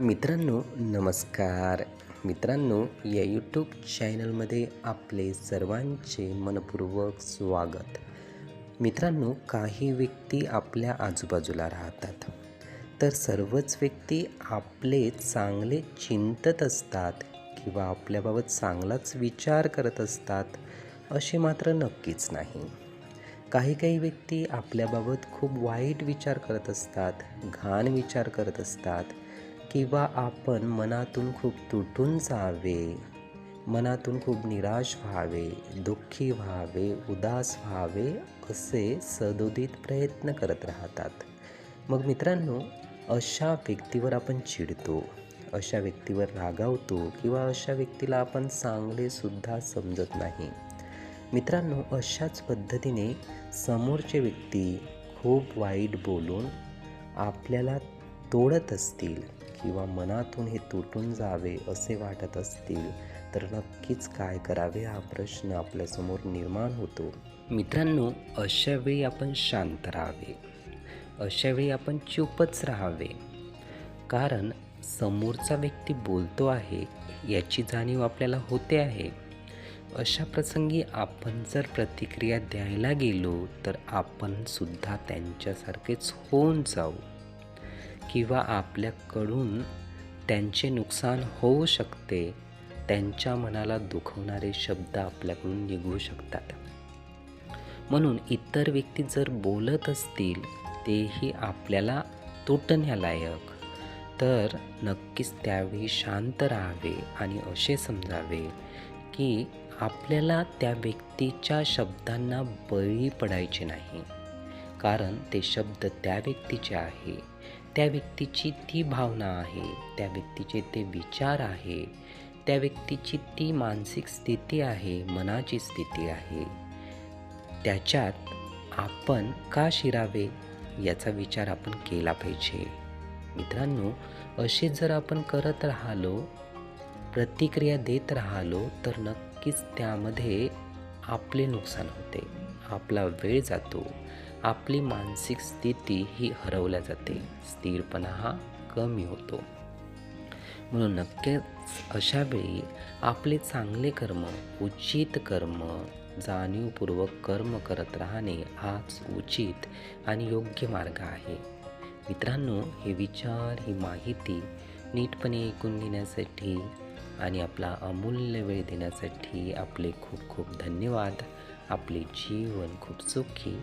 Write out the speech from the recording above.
मित्रांनो नमस्कार. मित्रांनो या यूट्यूब चॅनलमध्ये आपले सर्वांचे मनपूर्वक स्वागत. मित्रांनो काही व्यक्ती आपल्या आजूबाजूला राहतात. तर सर्वच व्यक्ती आपले चांगले चिंतत असतात किंवा आपल्याबाबत चांगलाच विचार करत असतात असे मात्र नक्कीच नाही. काही काही व्यक्ती आपल्याबाबत खूप वाईट विचार करत असतात घाण विचार करत असतात किंवा आपण मनातून खूप तुटून जावे मनातून खूप निराश व्हावे दुःखी व्हावे उदास व्हावे असे सदोदित प्रयत्न करत राहतात. मग मित्रांनो अशा व्यक्तीवर आपण चिडतो अशा व्यक्तीवर रागावतो किंवा अशा व्यक्तीला आपण चांगलेसुद्धा समजत नाही. मित्रांनो अशाच पद्धतीने समोरचे व्यक्ती खूप वाईट बोलून आपल्याला तोडत असतील किंवा मनातून हे तुटून जावे असे वाटत असतील तर नक्कीच काय करावे हा प्रश्न आपल्यासमोर निर्माण होतो. मित्रांनो अशावेळी आपण शांत राहावे. अशावेळी आपण चुपच राहावे. कारण समोरचा व्यक्ती बोलतो आहे याची जाणीव आपल्याला होते आहे. अशा प्रसंगी आपण जर प्रतिक्रिया द्यायला गेलो तर आपण सुद्धा त्यांच्यासारखेच होऊन जाऊ. किंवा आपल्याकडून त्यांचे नुकसान होऊ शकते त्यांच्या मनाला दुखवणारे शब्द आपल्याकडून निघू शकतात. म्हणून इतर व्यक्ती जर बोलत असतील तेही आपल्याला तुटण्यालायक. तर नक्कीच त्यावेळी शांत राहावे आणि असे समजावे की आपल्याला त्या व्यक्तीच्या शब्दांना बळी पडायचे नाही. कारण ते शब्द त्या व्यक्तीचे आहे. त्या व्यक्तीची ती भावना आहे त्या व्यक्तीचे ते विचार आहे त्या व्यक्तीची ती मानसिक स्थिती आहे मनाची स्थिती आहे. त्याच्यात आपण का शिरावे? याचा विचार आपण केला पाहिजे. मित्रांनो असे जर आपण करत राहिलो प्रतिक्रिया देत राहिलो तर नक्कीच त्यामध्ये आपले नुकसान होते. आपला वेळ जातो. आपली मानसिक स्थिती ही हरवल्या जाते. स्थिरपणा हा कमी होतो. म्हणून नक्कीच अशा वेळी आपले चांगले कर्म उचित कर्म जाणीवपूर्वक कर्म करत राहणे हाच उचित आणि योग्य मार्ग आहे. मित्रांनो हे विचार ही माहिती नीटपणे ऐकून घेण्यासाठी आणि आपला अमूल्य वेळ देण्यासाठी आपले खूप खूप धन्यवाद. आपले जीवन खूप सुखी